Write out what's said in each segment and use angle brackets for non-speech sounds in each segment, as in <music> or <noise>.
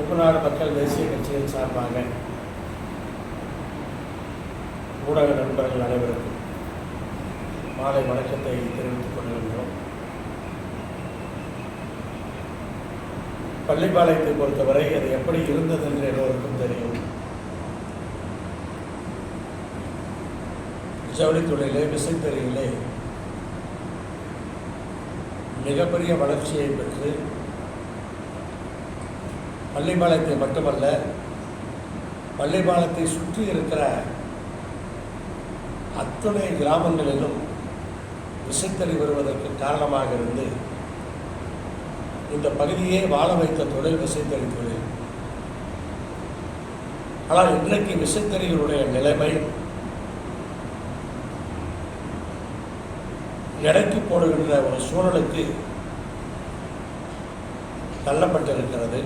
உப்புநாடு மக்கள் தேசிய கட்சியின் சார்பாக ஊடக நண்பர்கள் அனைவருக்கும் மாலை வணக்கத்தை தெரிவித்துக் கொண்டிருக்கிறோம் பள்ளிப்பாளையத்தை பொறுத்தவரை அது எப்படி இருந்தது என்று எல்லோருக்கும் தெரியும். ஜவுளித்துறையிலே விசைத்துறையிலே மிகப்பெரிய வளர்ச்சியை பெற்று பள்ளிப்பாளையத்தை மட்டுமல்ல பள்ளிப்பாளையத்தை சுற்றி இருக்கிற அத்துணை கிராமங்களிலும் விசைத்தறி வருவதற்கு காரணமாக இருந்து இந்த பகுதியே வாழ வைத்த தொழில் விசைத்தறி தொழில். ஆனால் இன்றைக்கு விசைத்தறிகளுடைய நிலைமை எடைக்கு போடுகின்ற ஒரு சூழலுக்கு தள்ளப்பட்டிருக்கிறது.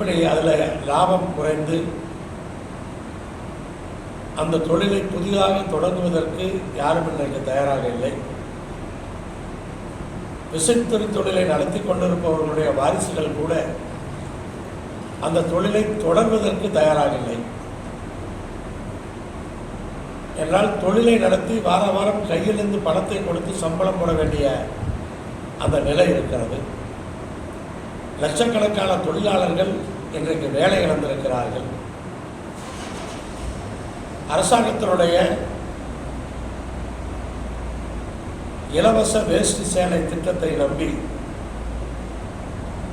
இப்படி அதில் லாபம் குறைந்து அந்த தொழிலை புதிதாக தொடங்குவதற்கு யாரும் இன்றைக்கு தயாராக இல்லை. விசைத்துறை தொழிலை நடத்தி கொண்டிருப்பவர்களுடைய வாரிசுகள் கூட அந்த தொழிலை தொடர்வதற்கு தயாராக இல்லை. என்றால் தொழிலை நடத்தி வார வாரம் கையிலிருந்து பணத்தை கொடுத்து சம்பளம் போட வேண்டிய அந்த நிலை இருக்கிறது. லட்சக்கணக்கான தொழிலாளர்கள் இன்றைக்கு வேலை இழந்திருக்கிறார்கள். அரசாங்கத்தினுடைய இலவச வேஷ்டி சேலை திட்டத்தை நம்பி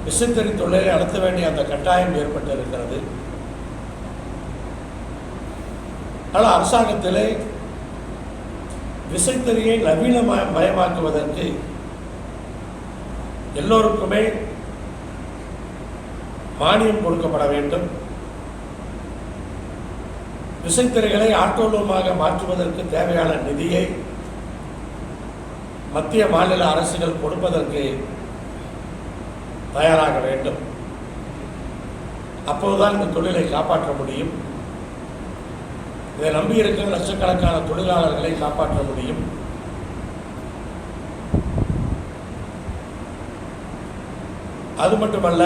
விசைத்தறி தொழிலை நடத்த வேண்டிய அந்த கட்டாயம் ஏற்பட்டு இருக்கிறது ஆனால் அரசாங்கத்திலே விசைத்தறியை நவீன மயமாக்குவதற்கு எல்லோருக்குமே மானியம் கொடுக்கப்பட வேண்டும். விசைத்திரைகளை ஆட்டோலோமாக மாற்றுவதற்கு தேவையான நிதியை மத்திய மாநில அரசுகள் கொடுப்பதற்கு தயாராக வேண்டும். அப்போதுதான் இந்த தொழிலை காப்பாற்ற முடியும். இதை நம்பியிருக்கிற லட்சக்கணக்கான தொழிலாளர்களை காப்பாற்ற முடியும். அது மட்டுமல்ல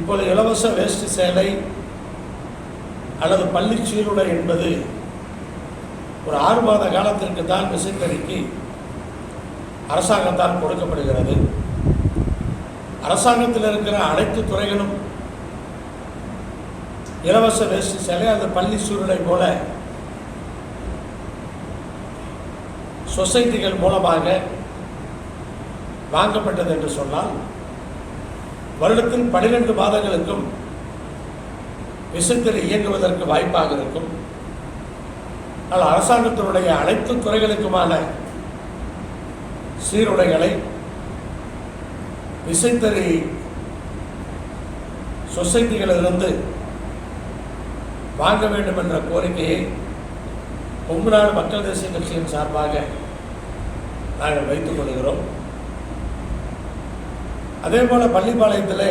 இப்போது இலவச வேஷ்டி சேலை அல்லது பள்ளி சீருடை என்பது ஒரு ஆறு மாத காலத்திற்கு தான் விசைத்தறிக்கு அரசாங்கத்தால் கொடுக்கப்படுகிறது. அரசாங்கத்தில் இருக்கிற அனைத்து துறைகளும் இலவச வேஷ்டி சேலை அந்த பள்ளி சூழலை போல சொசைட்டிகள் மூலமாக வாங்கப்பட்டது என்று சொன்னால் வருடத்தில் பனிரெண்டு மாதங்களுக்கும் விசைத்தறி இயங்குவதற்கு வாய்ப்பாக இருக்கும். ஆனால் அரசாங்கத்தினுடைய அனைத்து துறைகளுக்குமான சீருடைகளை விசைத்தறி சொசைட்டிகளிலிருந்து வாங்க வேண்டும் என்ற கோரிக்கையை கொங்குநாடு மக்கள் தேசிய கட்சியின் சார்பாக நாங்கள் வைத்துக் கொள்கிறோம். அதே போல பள்ளிப்பாளையத்தில்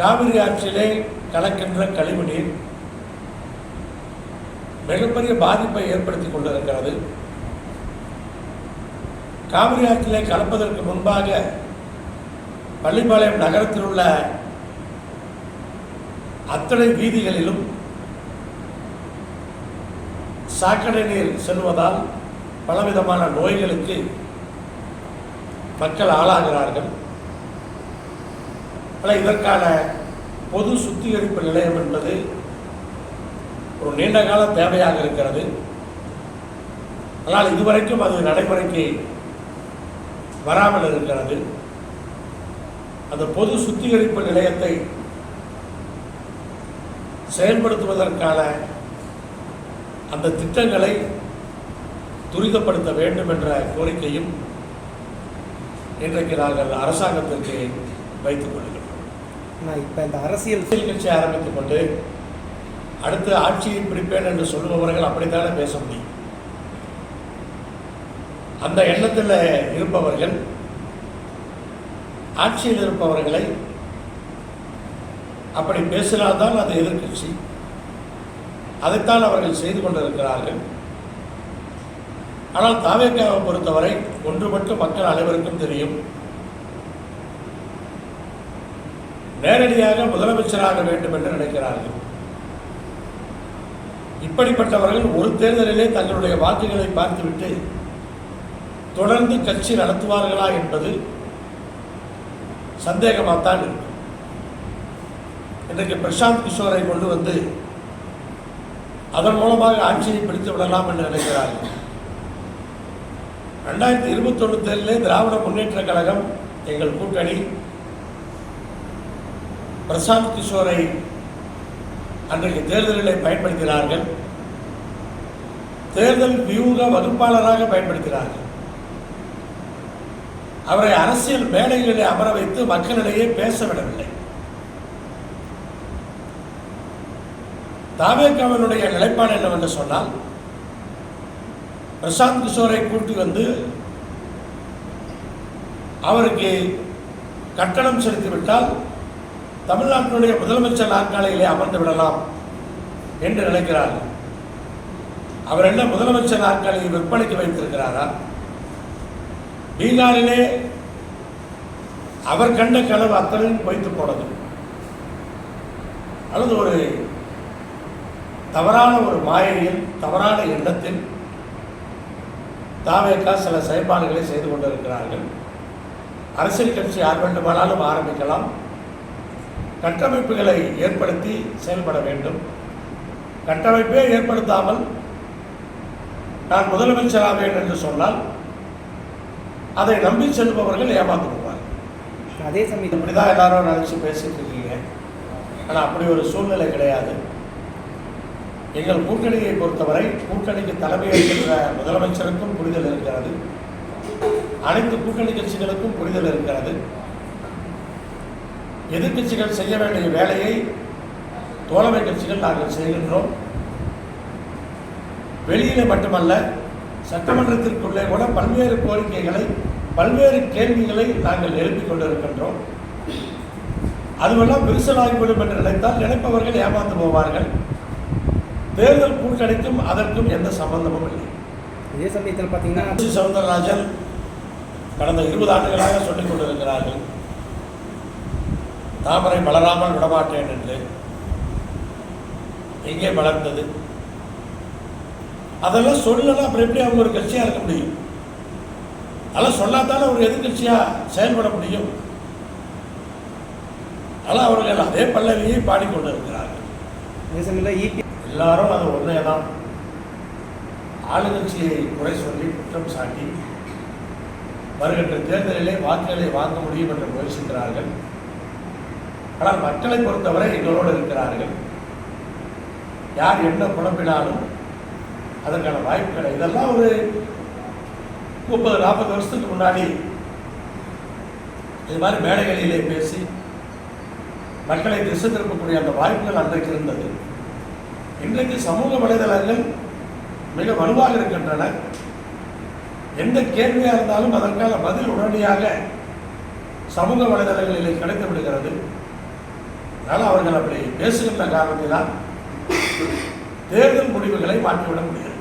காவிரி ஆற்றிலே கலக்கின்ற கழிவு நீர் மிகப்பெரிய பாதிப்பை ஏற்படுத்தி கொண்டிருக்கிறது. காவிரி ஆற்றிலே கலப்பதற்கு முன்பாக பள்ளிப்பாளையம் நகரத்தில் உள்ள அத்தனை வீதிகளிலும் சாக்கடை நீர் செல்வதால் பலவிதமான நோய்களுக்கு மக்கள் ஆளாகிறார்கள். ஆனால் இதற்கான பொது சுத்திகரிப்பு நிலையம் என்பது ஒரு நீண்ட கால தேவையாக இருக்கிறது. ஆனால் இதுவரைக்கும் அது நடைமுறைக்கு வராமல் இருக்கிறது. அந்த பொது சுத்திகரிப்பு நிலையத்தை செயல்படுத்துவதற்கான அந்த திட்டங்களை துரிதப்படுத்த வேண்டும் என்ற கோரிக்கையும் இன்றைக்கு நாங்கள் அரசாங்கத்திற்கு வைத்துக் கொள்கிறோம். நான் இப்போ இந்த அரசியல் கட்சி ஆரம்பித்துக் கொண்டு அடுத்து ஆட்சியை பிடிப்பேன் என்று சொல்லுபவர்கள் அப்படித்தானே பேச முடியும். அந்த எண்ணத்தில் இருப்பவர்கள் ஆட்சியில் இருப்பவர்களை அப்படி பேசினால்தான் அது எதிர்க்கட்சி. அதைத்தான் அவர்கள் செய்து கொண்டிருக்கிறார்கள். ஆனால் தாவேக்காவை பொறுத்தவரை ஒன்று மட்டும் மக்கள் அனைவருக்கும் தெரியும். நேரடியாக முதலமைச்சராக வேண்டும் என்று நினைக்கிறார்கள். இப்படிப்பட்டவர்கள் ஒரு தேர்தலிலே தங்களுடைய வாக்குகளை பார்த்துவிட்டு தொடர்ந்து கட்சி நடத்துவார்களா என்பது சந்தேகமாகத்தான் இருக்கும். இன்றைக்கு பிரசாந்த் கிஷோரை கொண்டு வந்து அதன் மூலமாக ஆட்சியை பிடித்து விடலாம் என்று நினைக்கிறார்கள். ரெண்டாயிரத்தி இருபத்தொன்று திராவிட முன்னேற்ற கழகம் எங்கள் கூட்டணி பிரசாந்த் கிஷோரை அன்றைக்கு தேர்தல்களை பயன்படுத்தினார்கள். தேர்தல் வியூக வகுப்பாளராக பயன்படுத்தினார்கள். அவரை அரசியல் மேடைகளிலே அமர வைத்து மக்களிடையே பேசவிடவில்லை தாவேக்காவினுடைய நிலைப்பாடு என்னவென்று சொன்னால் பிரசாந்த் கிஷோரை கூட்டி வந்து அவருக்கு கட்டணம் செலுத்திவிட்டால் தமிழ்நாட்டினுடைய முதலமைச்சர் நாற்காலியிலே அமர்ந்து விடலாம் என்று நினைக்கிறார்கள் அவர் என்ன முதலமைச்சர் நாற்காலியை விற்பனைக்கு வைத்திருக்கிறாரா? பீகாரிலே அவர் கண்ட கனவு அத்தனையும் வைத்து போனது. அல்லது ஒரு தவறான ஒரு மாயையில் தவறான எண்ணத்தில் தாவேக்கா சில செயல்பாடுகளை செய்து கொண்டிருக்கிறார்கள். அரசியல் கட்சி யார் வேண்டுமானாலும் ஆரம்பிக்கலாம். கட்டமைப்புகளை ஏற்படுத்தி செயல்பட வேண்டும். கட்டமைப்பே ஏற்படுத்தாமல் நான் முதலமைச்சராவேன் என்று சொன்னால் அதை நம்பி செல்பவர்கள் ஏமாந்து போவார் அதே சமயத்தில் இப்படி தான் எல்லாரும் நினச்சி பேசிட்டு இருக்கீங்க. ஆனால் அப்படி ஒரு சூழ்நிலை கிடையாது. எங்கள் கூட்டணியை பொறுத்தவரை கூட்டணிக்கு தலைமை தலைமையேற்கின்ற முதலமைச்சருக்கும் புரிதல் இருக்கிறது. அனைத்து கூட்டணி கட்சிகளுக்கும் புரிதல் இருக்கிறது. எதிர்க்கட்சிகள் செய்ய வேண்டிய வேலையை தோழமை கட்சிகள் நாங்கள் செய்கின்றோம். வெளியில மட்டுமல்ல சட்டமன்றத்திற்குள்ளே கூட பல்வேறு கோரிக்கைகளை பல்வேறு கேள்விகளை நாங்கள் எழுப்பிக் கொண்டிருக்கின்றோம். அதுவெல்லாம் விரிசலாகிவிடும் என்று நினைத்தால் நினைப்பவர்கள் ஏமாந்து போவார்கள். தேர்தல் கூட்டணிக்கும் அதற்கும் எந்த சம்பந்தமும் இல்லை. இதே சமயத்தில் பார்த்தீங்கன்னா. சவுந்தரராஜன் கடந்த இருபது ஆண்டுகளாக சொல்லிக் கொண்டிருக்கிறார்கள் தாமரை மலராமல் விடமாட்டேன் என்று. எங்கே மலர்ந்தது அதெல்லாம் சொல்லலாம் அப்புறம் எப்படி அவங்க ஒரு கட்சியாக இருக்க முடியும்? அதெல்லாம் சொல்லாதானே ஒரு எதிர்கட்சியாக செயல்பட முடியும்? அதெல்லாம் அவர்கள் அதே பல்லவியை சமயத்தில் இபி எல்லாரும் அது ஒன்றே தான் ஆளுங்கட்சியை குறை சொல்லி குற்றம் சாட்டி வருகின்ற தேர்தலிலே வாக்குகளை வாங்க முடியும் என்று முயற்சிக்கிறார்கள். ஆனால் மக்களை பொறுத்தவரை எங்களோடு இருக்கிறார்கள். யார் என்ன குழம்பினாலும் அதற்கான வாய்ப்புகளை இதெல்லாம் ஒரு முப்பது நாற்பது வருஷத்துக்கு முன்னாடி இது மாதிரி மேடைகளிலே பேசி மக்களை திசை திருப்பக்கூடிய அந்த வாய்ப்புகள் அன்றைக்கு இருந்தது. இன்றைக்கு சமூக வலைதளங்கள் மிக வலுவாக இருக்கின்றன. எந்த கேள்வியாக இருந்தாலும் அதற்கான பதில் உடனடியாக சமூக வலைதளங்களிலே கிடைத்து விடுகிறது. அதனால் அவர்கள் அப்படி பேசுகின்ற காரணத்தினால் தேர்தல் முடிவுகளை மாற்றிவிட முடியாது.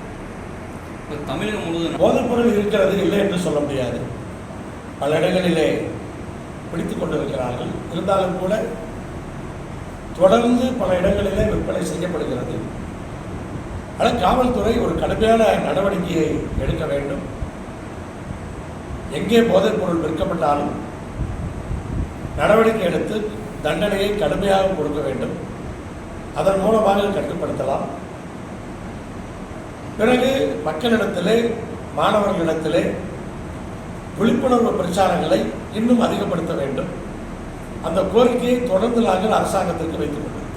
தமிழகம் முழுவதும் போதைப்பொருள் இருக்கிறது இல்லை என்று சொல்ல முடியாது. பல இடங்களிலே பிடித்துக் கொண்டிருக்கிறார்கள். இருந்தாலும் கூட தொடர்ந்து பல இடங்களிலே விற்பனை செய்யப்படுகிறது. ஆனால் காவல்துறை ஒரு கடுமையான நடவடிக்கையை எடுக்க வேண்டும். எங்கே போதைப்பொருள் விற்கப்பட்டாலும் நடவடிக்கை எடுத்து தண்டனையை கடுமையாக கொடுக்க வேண்டும். அதன் மூலமாக கட்டுப்படுத்தலாம். பிறகு மக்களிடத்திலே மாணவர்களிடத்திலே விழிப்புணர்வு பிரச்சாரங்களை இன்னும் அதிகப்படுத்த வேண்டும். அந்த கோரிக்கையை தொடர்ந்து நாங்கள் அரசாங்கத்திற்கு வைத்துக் கொண்டோம்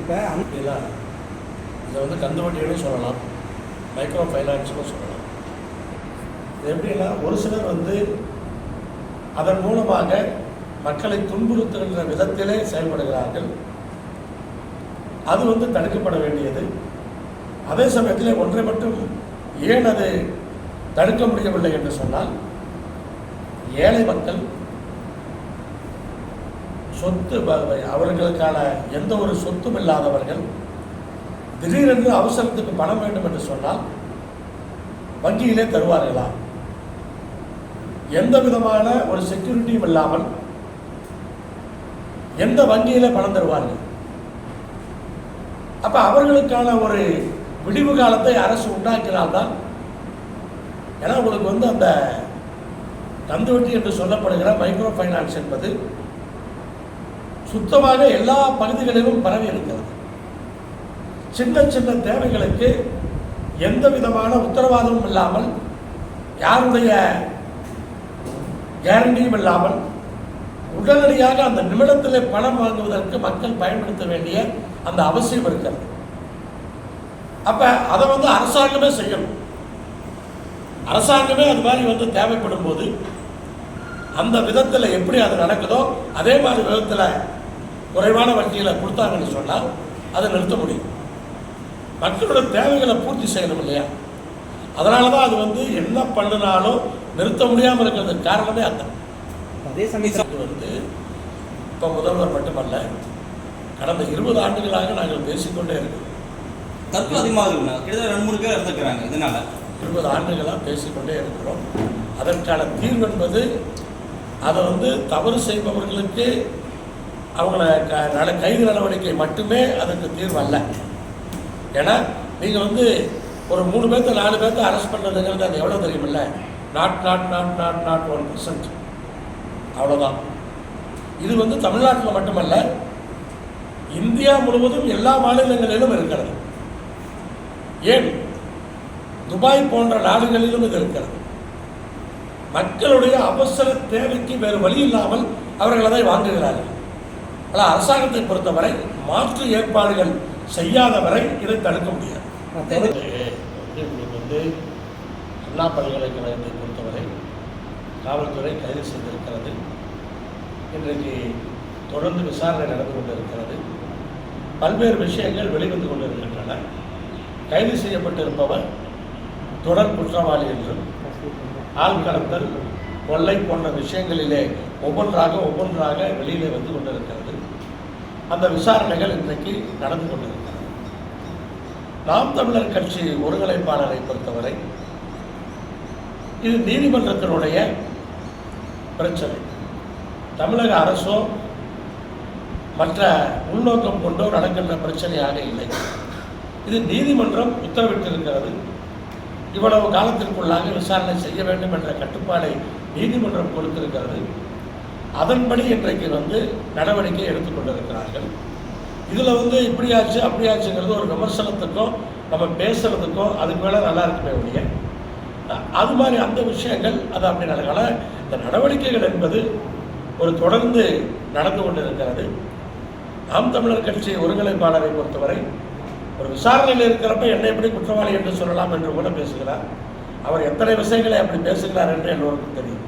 இப்போ இல்லைங்களா இதை வந்து கந்துவட்டின்னு சொல்லலாம். மைக்ரோ ஃபைனான்ஸ்னு சொல்லலாம். இது எப்படின்னா ஒரு சிலர் வந்து அதன் மூலமாக மக்களை துன்புறுத்துகின்ற விதத்திலே செயல்படுகிறார்கள். அது வந்து தடுக்கப்பட வேண்டியது. அதே சமயத்திலே ஒன்றை மட்டும் ஏன் அது தடுக்க முடியவில்லை என்று சொன்னால் ஏழை மக்கள் சொத்து அவர்களுக்கான எந்த ஒரு சொத்தும் இல்லாதவர்கள் திடீரென்று அவசரத்துக்கு பணம் வேண்டும் என்று சொன்னால் வங்கியிலே தருவார்களா? எந்த விதமான ஒரு செக்யூரிட்டியும் இல்லாமல் எந்த வங்கியில பணம் தருவார்கள்? அப்ப அவர்களுக்கான ஒரு விடிவு காலத்தை அரசு உண்டாக்கினால்தான் ஏன்னா உங்களுக்கு வந்து அந்த கந்துவட்டி என்று சொல்லப்படுகிற மைக்ரோ ஃபைனான்ஸ் என்பது சுத்தமாக எல்லா பகுதிகளிலும் பரவி இருக்கிறது. சின்ன சின்ன தேவைகளுக்கு எந்த விதமான உத்தரவாதமும் இல்லாமல் யாருடைய கேரண்டியும் இல்லாமல் உடனடியாக அந்த நிமிடத்தில் பணம் வாங்குவதற்கு மக்கள் பயன்படுத்த வேண்டிய அந்த அவசியம் இருக்கிறது. அப்ப அதை வந்து அரசாங்கமே செய்யணும். அரசாங்கமே அது மாதிரி வந்து தேவைப்படும் போது அந்த விதத்தில் எப்படி அது நடக்குதோ அதே மாதிரி விதத்தில் குறைவான வட்டியில் கொடுத்தாங்கன்னு சொன்னால் அதை நிறுத்த முடியும். மக்களோட தேவைகளை பூர்த்தி செய்யணும் இல்லையா? அதனால தான் அது வந்து என்ன பண்ணினாலும் நிறுத்த முடியாமல் இருக்கிறதுக்கு காரணமே அந்த. அதே சமயத்தில் வந்து இப்போ முதல்வர் மட்டுமல்ல கடந்த இருபது ஆண்டுகளாக நாங்கள் பேசிக்கொண்டே இருக்கோம். தற்போது அதிகமாக இருக்குண்ணா கிட்டத்தட்ட ரெண்டு மூணு பேர் இறந்துக்கிறாங்க இதனால. இருபது ஆண்டுகளாக பேசிக்கொண்டே இருக்கிறோம். அதற்கான தீர்வு என்பது அதை வந்து தவறு செய்பவர்களுக்கு அவங்கள க நட கைது நடவடிக்கை மட்டுமே அதற்கு தீர்வு அல்ல ஏன்னா நீங்கள் வந்து ஒரு மூணு பேர்த்த நாலு பேர்த்த அரெஸ்ட் பண்ணுறதுங்கிறது அது எவ்வளோ தெரியுமில்ல? Not not not not not one percent அவ்வளோதான் இது வந்து தமிழ்நாட்டில் மட்டுமல்ல இந்தியா முழுவதும் எல்லா மாநிலங்களிலும் இருக்கிறது. ஏன்? துபாய் போன்ற நாடுகளிலும் இது இருக்கிறது. மக்களுடைய அவசர தேவைக்கு வேறு வழி இல்லாமல் அவர்கள் அதை வாங்குகிறார்கள். ஆனால் அரசாங்கத்தை பொறுத்தவரை மாற்று ஏற்பாடுகள் செய்யாத வரை இதை தடுக்க முடியாது. வந்து உங்களுக்கு வந்து அண்ணா பல்கலைக்கழகத்தை பொறுத்தவரை காவல்துறை கைது செய்திருக்கிறது. இன்றைக்கு தொடர்ந்து விசாரணை நடந்து கொண்டிருக்கிறது. பல்வேறு விஷயங்கள் வெளிவந்து கொண்டிருக்கின்றன. கைது செய்யப்பட்டிருப்பவர் தொடர் குற்றவாளி என்றும் ஆள் கடத்தல் கொள்ளை போன்ற விஷயங்களிலே ஒவ்வொன்றாக ஒவ்வொன்றாக வெளியிலே வந்து கொண்டிருக்கிறது. அந்த விசாரணைகள் இன்றைக்கு நடந்து கொண்டிருக்கிறது. நாம் தமிழர் கட்சி ஒருங்கிணைப்பாளரை பொறுத்தவரை இது நீதிமன்றத்தினுடைய பிரச்சனை. தமிழக அரசோ மற்ற உள்நோக்கம் கொண்டோ நடக்கின்ற பிரச்சனையாக இல்லை. இது நீதிமன்றம் உத்தரவிட்டிருக்கிறது. இவ்வளவு காலத்திற்குள்ளாக விசாரணை செய்ய வேண்டும் என்ற கட்டுப்பாடை நீதிமன்றம் கொடுத்திருக்கிறது. அதன்படி இன்றைக்கு வந்து நடவடிக்கை எடுத்துக்கொண்டிருக்கிறார்கள் இதில் வந்து இப்படியாச்சு அப்படியாச்சுங்கிறது ஒரு விமர்சனத்துக்கும் நம்ம பேசுறதுக்கும் அதுக்கு மேலே நல்லா இருக்குமே ஒழிய அது மாதிரி அந்த விஷயங்கள் அது அப்படி நடக்கல. இந்த நடவடிக்கைகள் என்பது ஒரு தொடர்ந்து நடந்து கொண்டிருக்கிறது. நாம் தமிழர் கட்சி ஒருங்கிணைப்பாளரை பொறுத்தவரை ஒரு விசாரணையில் இருக்கிறப்ப என்னை எப்படி குற்றவாளி என்று சொல்லலாம் என்று கூட பேசுகிறார். அவர் எத்தனை விஷயங்களை அப்படி பேசுகிறார் என்று எல்லோருக்கும் தெரியும்.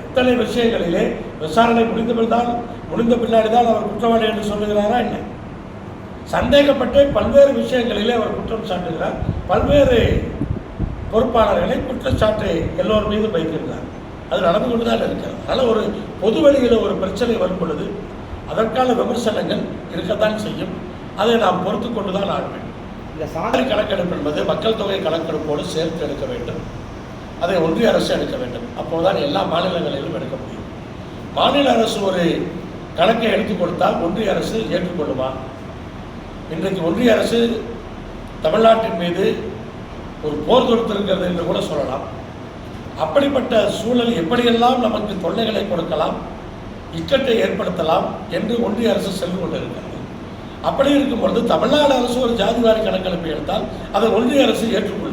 எத்தனை விஷயங்களிலே விசாரணை முடிந்த பின்னால் முடிந்த பின்னாடி தான் அவர் குற்றவாளி என்று சொல்லுகிறாரா என்ன? சந்தேகப்பட்டு பல்வேறு விஷயங்களிலே அவர் குற்றம் சாட்டுகிறார். பல்வேறு பொறுப்பாளர்களை குற்றச்சாட்டை எல்லோர் மீதும் வைக்கின்றார். அது நடந்து கொண்டு தான் இருக்கிறது. அதனால் ஒரு பொது வழியில் ஒரு பிரச்சனை வரும் பொழுது அதற்கான விமர்சனங்கள் இருக்கத்தான் செய்யும். அதை நாம் பொறுத்து கொண்டு தான் ஆக வேண்டும். இந்த சாதனை சாதனை கணக்கெடுப்பு என்பது மக்கள் தொகை கணக்கெடுப்போடு சேர்த்து எடுக்க வேண்டும். அதை ஒன்றிய அரசு எடுக்க வேண்டும். அப்போதுதான் எல்லா மாநிலங்களிலும் எடுக்க முடியும். மாநில அரசு ஒரு கணக்கை எடுத்து கொடுத்தால் ஒன்றிய அரசு ஏற்றுக்கொள்ளுமா? இன்றைக்கு ஒன்றிய அரசு தமிழ்நாட்டின் மீது ஒரு போர் தொடுத்திருக்கிறது என்று கூட சொல்லலாம். அப்படிப்பட்ட சூழல் எப்படியெல்லாம் நமக்கு தொல்லைகளை கொடுக்கலாம் இக்கட்டை ஏற்படுத்தலாம் என்று ஒன்றிய அரசு சென்று கொண்டிருக்கிறது. அப்படி இருக்கும் பொழுது தமிழ்நாடு அரசு ஒரு ஜாதிவாரி கணக்கெடுப்பு எடுத்தால் அதை ஒன்றிய அரசு ஏற்றுக்கொள்ளும்?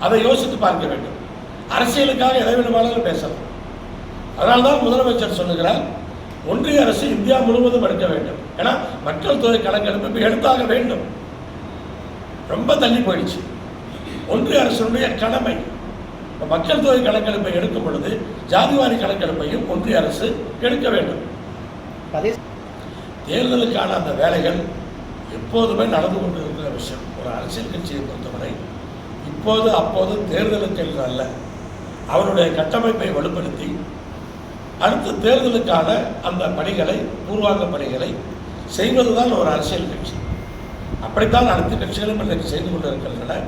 அதை யோசித்து பார்க்க வேண்டும். அரசியலுக்காக எதை வேண்டுமானாலும் பேசலாம். அதனால்தான் முதலமைச்சர் சொல்லுகிறார் ஒன்றிய அரசு இந்தியா முழுவதும் எடுக்க வேண்டும். ஏன்னா மக்கள் தொகை கணக்கெடுப்பு எடுத்தாக வேண்டும். ரொம்ப தள்ளி போயிடுச்சு. ஒன்றிய அரசுடைய கடமை. இப்போ மக்கள் தொகை கணக்கெடுப்பை எடுக்கும் பொழுது ஜாதிவாரி கணக்கெடுப்பையும் ஒன்றிய அரசு எடுக்க வேண்டும். தேர்தலுக்கான அந்த வேலைகள் எப்போதுமே நடந்து கொண்டு இருக்கிற விஷயம். ஒரு அரசியல் கட்சியை பொறுத்தவரை இப்போது அப்போது தேர்தலுக்கு என்று அல்ல. அவருடைய கட்டமைப்பை வலுப்படுத்தி அடுத்த தேர்தலுக்கான அந்த பணிகளை பூர்வாங்க பணிகளை செய்வதுதான் ஒரு அரசியல் கட்சி. அப்படித்தான் அனைத்து கட்சிகளும் இன்றைக்கு செய்து கொண்டிருக்கின்றன.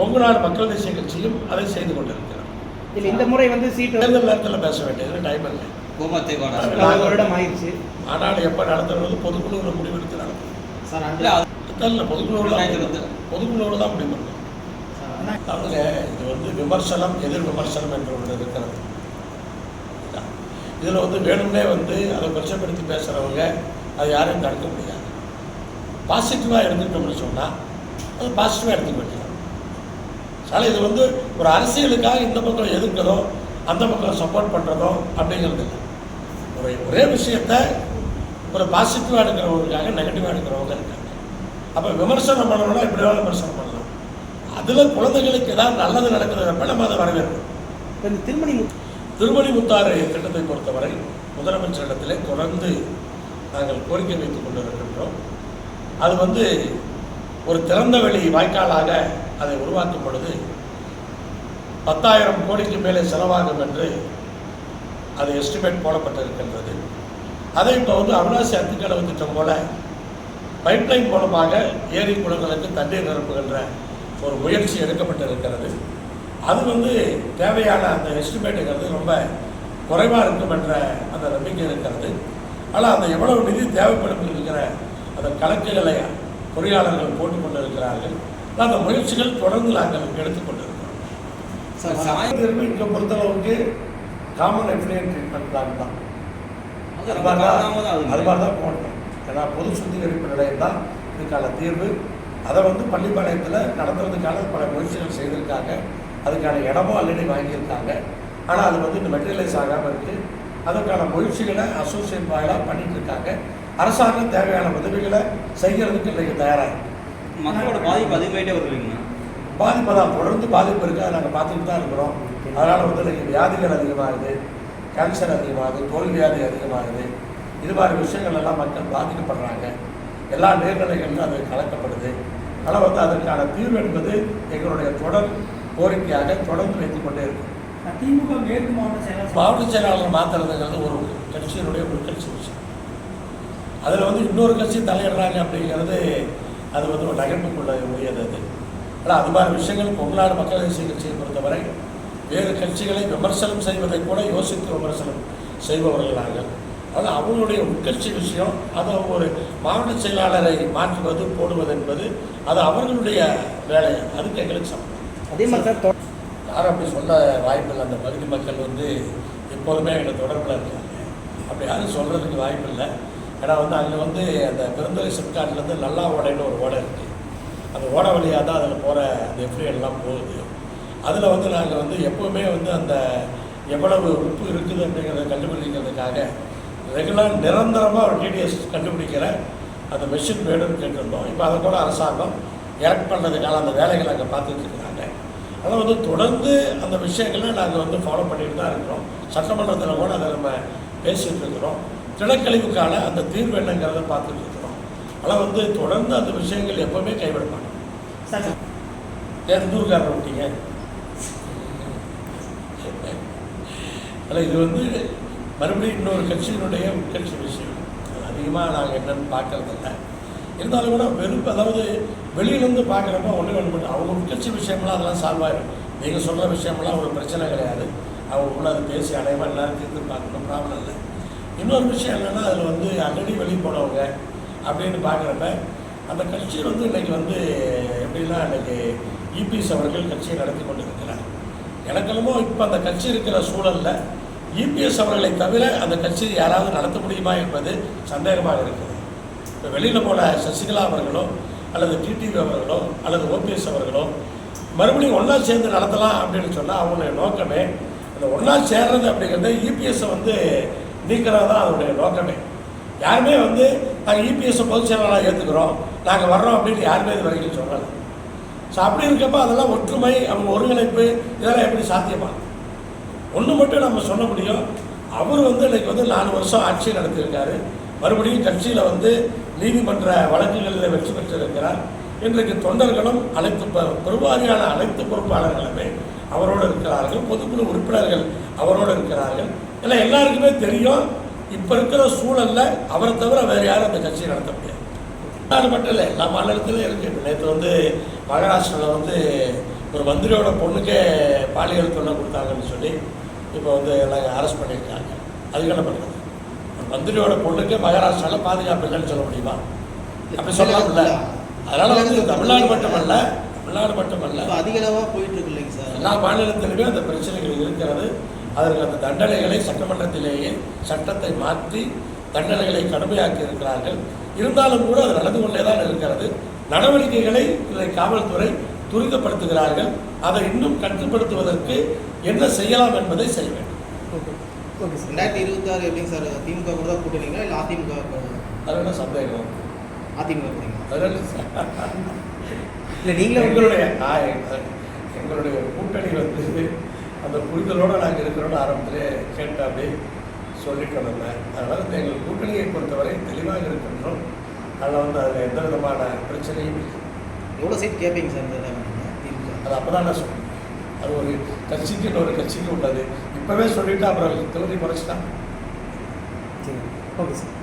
கொங்கு நாடு மக்கள் தேசிய கட்சியும் அதை செய்து கொண்டிருக்கிறது. இல்ல இந்த முறை வந்து சீட்டு தேர்தல் நேரத்தில் பேச வேண்டியது டைம் இல்லை. கோமத்தை வருடம் ஆயிடுச்சு. மாநாடு எப்போ நடத்துறது பொதுக்குழுவில் முடிவெடுத்து நடத்தும் பொதுக்குழுவில் பொதுக்குழுவில் தான் முடிவு பண்ணணும் இது வந்து விமர்சனம் எதிர் விமர்சனம் என்று ஒன்று இருக்கிறது. இதில் வந்து வேணும்னே வந்து அதை கொச்சப்படுத்தி பேசுகிறவங்க அது யாரையும் தடுக்க முடியாது. பாசிட்டிவாக எடுத்துக்கிட்டோம்னு சொன்னால் அது பாசிட்டிவாக எடுத்துக்க வேண்டியது அதனால் இது வந்து ஒரு அரசியலுக்காக இந்த பக்கம் எதிர்க்கிறதோ அந்த பக்கம் சப்போர்ட் பண்ணுறதோ அப்படிங்கிறது இல்லை. ஒரு ஒரே விஷயத்தை ஒரு பாசிட்டிவாக எடுக்கிறவங்களுக்காக நெகட்டிவாக எடுக்கிறவங்க இருக்காங்க. அப்போ விமர்சனம் பண்ணணும்னா இப்படி விமர்சனம் பண்ணலாம். அதில் குழந்தைகளுக்கு ஏதாவது நல்லது நடக்கிறப்ப நம்ம அதை இந்த திருமணி திருமணி முத்தாறு திட்டத்தை பொறுத்தவரை முதலமைச்சரிடத்திலே தொடர்ந்து நாங்கள் கோரிக்கை வைத்துக் கொண்டிருக்கின்றோம். அது வந்து ஒரு திறந்த வெளி வாய்க்காலாக அதை உருவாக்கும் பொழுது பத்தாயிரம் கோடிக்கு மேலே செலவாகும் என்று அது எஸ்டிமேட் போடப்பட்டிருக்கின்றது. அதை இப்போ வந்து அவினாசி அத்திக்கடவு திட்டம் போல பைப்லைன் மூலமாக ஏரி குளங்களுக்கு தண்ணீர் நிரப்புகின்ற ஒரு முயற்சி எடுக்கப்பட்டிருக்கிறது. அது வந்து தேவையான அந்த எஸ்டிமேட்டுங்கிறது ரொம்ப குறைவாக இருக்கும் என்ற அந்த நம்பிக்கை இருக்கிறது. ஆனால் அந்த எவ்வளவு நிதி தேவைப்படும் இருக்கிற அந்த கணக்குகளை பொறியாளர்கள் போட்டுக் கொண்டிருக்கிறார்கள். ஆனால் அந்த முயற்சிகள் தொடர்ந்து நாங்கள் எடுத்துக்கொண்டிருக்கிறோம். சார் சாயம் திரும்பி இங்கே பொறுத்தளவுக்கு காமன் எஃபிலியன் ட்ரீட்மெண்ட் பிளான் தான். அது மாதிரி தான் தான் அது அது மாதிரி தான் போடணும். ஏன்னா பொது சுத்திகரிப்பு நிலையம் தான் இதுக்கான தீர்வு. அதை வந்து பள்ளிப்பாளையத்தில் நடத்துறதுக்கான பல முயற்சிகள் செய்திருக்காங்க. அதுக்கான இடமும் ஆல்ரெடி வாங்கியிருக்காங்க. ஆனால் அது வந்து இந்த மெட்டீரியலைஸ் ஆகாமல் இருக்குது அதற்கான முயற்சிகளை அசோசியேட் வாயிலாக பண்ணிட்டு இருக்காங்க அரசாங்கம் தேவையான உதவிகளை செய்கிறதுக்கு இன்றைக்கு தயாராக இருக்கு. மக்களோட பாதிப்பு அதிகமாயிட்டே வருது இல்லைங்கண்ணா பாதிப்பு தான். தொடர்ந்து பாதிப்பு இருக்கு. அதை நாங்கள் பார்த்துட்டு தான் இருக்கிறோம். அதனால் வந்து இன்னைக்கு வியாதிகள் அதிகமாகுது. கேன்சர் அதிகமாகுது. தோல் வியாதி அதிகமாகுது. இது மாதிரி விஷயங்கள் எல்லாம் மக்கள் பாதிக்கப்படுறாங்க. எல்லா நீர்நிலைகளிலும் அது கலக்கப்படுது. அதனால் வந்து அதற்கான தீர்வு என்பது எங்களுடைய தொடர் கோரிக்கையாக தொடர்ந்து வைத்துக் கொண்டே இருக்கும். திமுக மேற்கு மாவட்ட செயலாளர் மாவட்ட செயலாளர் மாற்றுறதுங்கிறது ஒரு கட்சியினுடைய உள்கட்சி விஷயம். அதில் வந்து இன்னொரு கட்சி தலையிடுறாங்க அப்படிங்கிறது அது வந்து ஒரு நகைப்புக்குள்ள உரியது அது. ஆனால் அது மாதிரி விஷயங்கள் கொங்கநாடு மக்கள் தேசிய கட்சியை பொறுத்தவரை வேறு கட்சிகளை விமர்சனம் செய்வதை கூட யோசித்து விமர்சனம் செய்பவர்கள் நாங்கள். அதனால் அவங்களுடைய உட்கட்சி விஷயம். அதை ஒரு மாவட்ட செயலாளரை மாற்றுவது போடுவது என்பது அது அவர்களுடைய வேலை. அதுக்கு எங்களுக்கு சம்பந்தம் அதே மாதிரி யாரும் அப்படி சொல்ல வாய்ப்பில்லை அந்த பகுதி மக்கள் வந்து எப்போதுமே எங்கள் தொடர்பில் இருக்காங்க. அப்படி யாரும் சொல்கிறதுக்கு வாய்ப்பில்லை ஏன்னா வந்து அங்கே வந்து அந்த பெருந்துறை சிப்காட்லேருந்து நல்லா ஓடைன்னு ஒரு ஓடை இருக்குது அந்த ஓடை வழியாக தான் அதில் போகிற அந்த எஃப்ரியெல்லாம் போகுது. அதில் வந்து நாங்கள் வந்து எப்போவுமே வந்து அந்த எவ்வளவு உப்பு இருக்குது அப்படிங்கிறத கண்டுபிடிக்கிறதுக்காக ரெகுலர் நிரந்தரமாக ஒரு டிடிஎஸ் கண்டுபிடிக்கிற அந்த மெஷின் வேணும்னு கேட்டிருந்தோம். இப்போ அதை கூட அரசாங்கம் எரக்ட் பண்ணுறதுக்கான அந்த வேலைகளை அங்கே பார்த்துட்டு இருக்கிறாங்க. அதனால் வந்து தொடர்ந்து அந்த விஷயங்களை நாங்கள் வந்து ஃபாலோ பண்ணிட்டு தான் இருக்கிறோம். சட்டமன்றத்தில் கூட அதை நம்ம பேசிட்டு இருக்கிறோம். திடக்கழிவுக்கான அந்த தீர்வு என்னங்கிறத பார்த்துட்டு இருக்கிறோம். ஆனால் வந்து தொடர்ந்து அந்த விஷயங்கள் எப்போவுமே கைவிட மாட்டோம் ஏன் தூர்காரர் விட்டீங்க <laughs> அதில் இது வந்து மறுபடியும் இன்னொரு கட்சியினுடைய உட்கட்சி விஷயம் அதிகமாக நாங்கள் என்னென்னு பார்க்கறதில்ல. இருந்தாலும் கூட வெறுப்பு அதாவது வெளியிலேருந்து பார்க்குறப்ப ஒன்று ஒன்று அவங்க உட்கட்சி விஷயம்லாம் அதெல்லாம் சால்வ் ஆகிடும் நீங்கள் சொல்கிற விஷயமெல்லாம் ஒரு பிரச்சனை கிடையாது. அவங்க உள்ள அதை பேசி அனைவரும் எல்லாரும் தீர்த்து பார்க்கணும் ப்ராப்ளம் இல்லை. இன்னொரு விஷயம் என்னென்னா அதில் வந்து ஆல்ரெடி வெளியே போனவங்க அப்படின்னு பார்க்குறப்ப அந்த கட்சி வந்து இன்னைக்கு வந்து எப்படின்னா இன்னைக்கு இபிஎஸ் அவர்கள் கட்சியை நடத்தி கொண்டு இருக்கிறார் எனக்கெல்லாமோ இப்போ அந்த கட்சி இருக்கிற சூழலில் இபிஎஸ் அவர்களை தவிர அந்த கட்சியை யாராவது நடத்த முடியுமா என்பது சந்தேகமாக இருக்குது. இப்போ வெளியில் போன சசிகலா அவர்களோ அல்லது டிடிவி அவர்களோ அல்லது ஓபிஎஸ் அவர்களோ மறுபடியும் ஒன்றா சேர்ந்து நடத்தலாம் அப்படின்னு சொன்னால் அவங்களுடைய நோக்கமே அந்த ஒன்றா சேர்றது அப்படிங்கிறது இபிஎஸ்ஸை வந்து நீக்கிறது தான் அதனுடைய நோக்கமே. யாருமே வந்து நாங்கள் இபிஎஸ்ஸை பொதுச் செயலாளராக ஏற்றுக்கிறோம் நாங்கள் வர்றோம் அப்படின்னு யாருமே இது வரைக்கும் சொல்லலை. ஸோ அப்படி இருக்கப்போ அதெல்லாம் ஒற்றுமை அவங்க ஒருங்கிணைப்பு இதெல்லாம் எப்படி சாத்தியமாகும் ஒன்று மட்டும் நம்ம சொல்ல முடியும். அவர் வந்து இன்னைக்கு வந்து நாலு வருஷம் ஆட்சி நடத்தியிருக்காரு. மறுபடியும் கட்சியில் வந்து நீதிமன்ற வழக்குகளில் வெற்றி பெற்றிருக்கிறார். இன்றைக்கு தொண்டர்களும் அனைத்து பெருவாரியான அனைத்து பொறுப்பாளர்களுமே அவரோடு இருக்கிறார்கள். பொதுக்குழு உறுப்பினர்கள் அவரோடு இருக்கிறார்கள். இல்லை எல்லாருக்குமே தெரியும் இப்போ இருக்கிற சூழலில் அவரை தவிர வேறு யாரும் அந்த கட்சியை நடத்த முடியாது. அது மட்டும் இல்லை எல்லா மாநிலத்திலும் இருக்குது நேற்று வந்து மகாராஷ்டிராவில் வந்து ஒரு மந்திரியோட பொண்ணுக்கே பாலியல் தொல்லை கொடுத்தாங்கன்னு சொல்லி இப்போ வந்து எல்லாம் அரெஸ்ட் பண்ணியிருக்காங்க. அதுக்கு என்ன பண்ணுறது? ஒரு மந்திரியோட பொண்ணுக்கு மகாராஷ்டிராவில் பாதுகாப்பு இல்லைன்னு சொல்ல முடியுமா? அப்படி சொல்லலாம்ல அதனால வந்து தமிழ்நாடு மட்டுமல்ல தமிழ்நாடு மட்டுமல்ல. அதிக அளவாக போயிட்டு இருக்கு இல்லைங்க சார். எல்லா மாநிலத்திலுமே அந்த பிரச்சனைகள் இருக்கிறது. அதற்கு அந்த தண்டனைகளை சட்டமன்றத்திலேயே சட்டத்தை மாற்றி தண்டனைகளை கடுமையாக்கி இருக்கிறார்கள். இருந்தாலும் கூட அது நடந்து கொண்டே தான் இருக்கிறது. நடவடிக்கைகளை இதை காவல்துறை துரிதப்படுத்துகிறார்கள். அதை இன்னும் கட்டுப்படுத்துவதற்கு என்ன செய்யலாம் என்பதை செய்ய வேண்டும். ஓகே. Okay sir. ரெண்டாயிரத்தி இருபத்தாறு எப்படிங்க சார் திமுக கூட தான் கூட்டணிங்களா இல்லை அதிமுக கூட? அது என்ன சந்தேகம்? அதிமுக இல்லை நீங்களும் எங்களுடைய நான் எங்களுடைய கூட்டணி வந்து அந்த புரிதலோடு நாங்கள் இருக்கிறோன்னு ஆரம்பத்திலே கேட்டு அப்படியே சொல்லிட்டு வந்தேன் அதனால் இந்த எங்கள் கூட்டணியை பொறுத்தவரை தெளிவாக இருக்கின்றோம். அதில் வந்து அதில் எந்த விதமான பிரச்சனையும் இல்லை. எவ்வளோ சீட் கேட்பீங்க சார் இந்த time நீங்க? திமுக அது அப்போ தான் நான் சொன்னேன். அது ஒரு கட்சிக்கு ஒரு கட்சிக்கு உள்ளது. இப்போவே சொல்லிவிட்டு அப்புறம் தொகுதி குறைச்சிட்டாங்க சரி. Okay sir